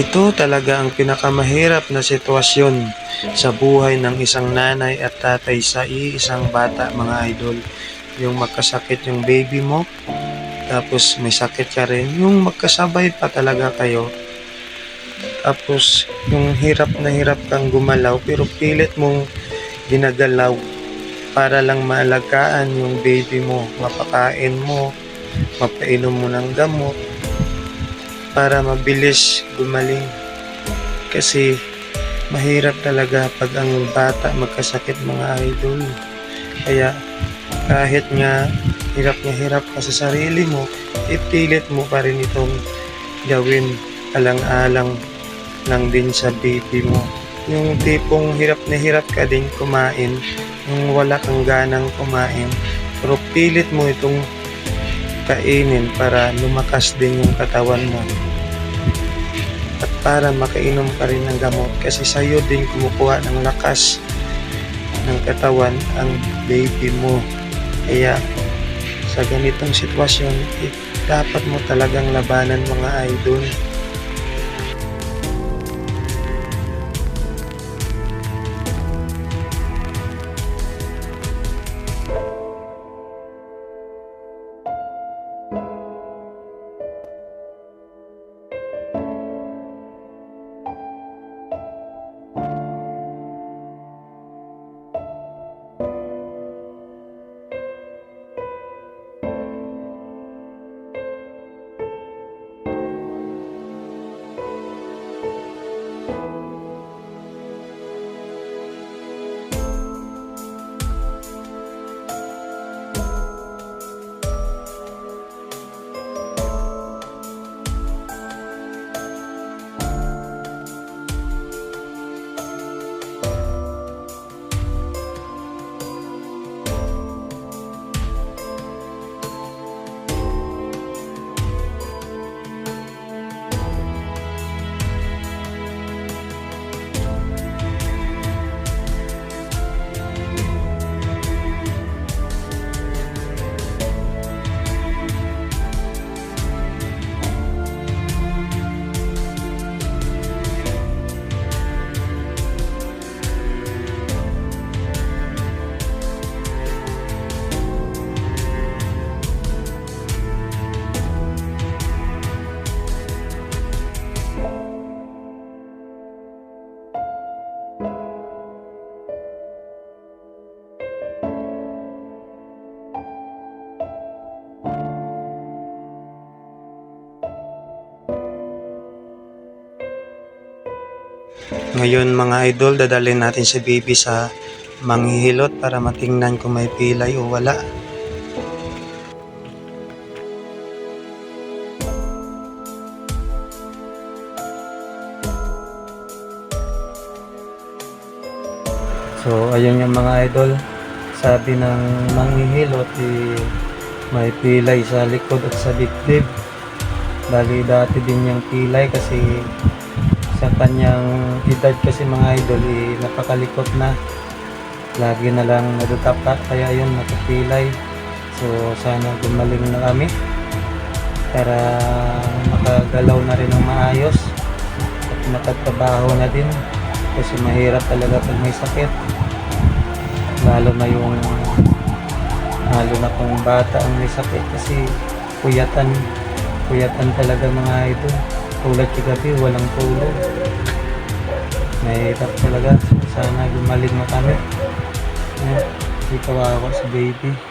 Ito talaga ang pinakamahirap na sitwasyon sa buhay ng isang nanay at tatay sa iisang bata mga idol. Yung magkasakit yung baby mo, tapos may sakit ka rin, yung magkasabay pa talaga kayo. Tapos yung hirap na hirap kang gumalaw pero pilit mong ginagalaw para lang maalagaan yung baby mo, mapakain mo, mapainom mo ng gamot para mabilis gumaling. Kasi mahirap talaga pag ang bata magkasakit mga idol. Kaya kahit nga hirap na hirap ka sa sarili mo, ipilit mo pa rin itong gawin alang-alang lang din sa baby mo. Yung tipong hirap na hirap ka din kumain, yung wala kang ganang kumain, pero pilit mo itong kainin para lumakas din yung katawan mo. At para makainom ka rin ng gamot kasi sa'yo din kumukuha ng lakas ng katawan ang baby mo. Kaya sa ganitong sitwasyon, eh, dapat mo talagang labanan mga idol. Ngayon mga idol, dadalhin natin si baby sa manghihilot para matingnan kung may pilay o wala. So, ayun yung mga idol. Sabi ng manghihilot, eh, may pilay sa likod at sa dibdib. Bali, dati din yung pilay kasi sa kanyang edad kasi mga idol, eh, napakalikot na. Lagi na lang nadutapa, kaya yun, nakapilay. So, sana gumaling na kami para makagalaw na rin ng maayos at makatrabaho na din kasi mahirap talaga pag may sakit lalo na yung lalo na kung bata ang may sakit kasi puyatan puyatan talaga mga idol tulad kagabi walang tulog. Mahirap talaga. Sana gumaling na kami eh, di kawawa si baby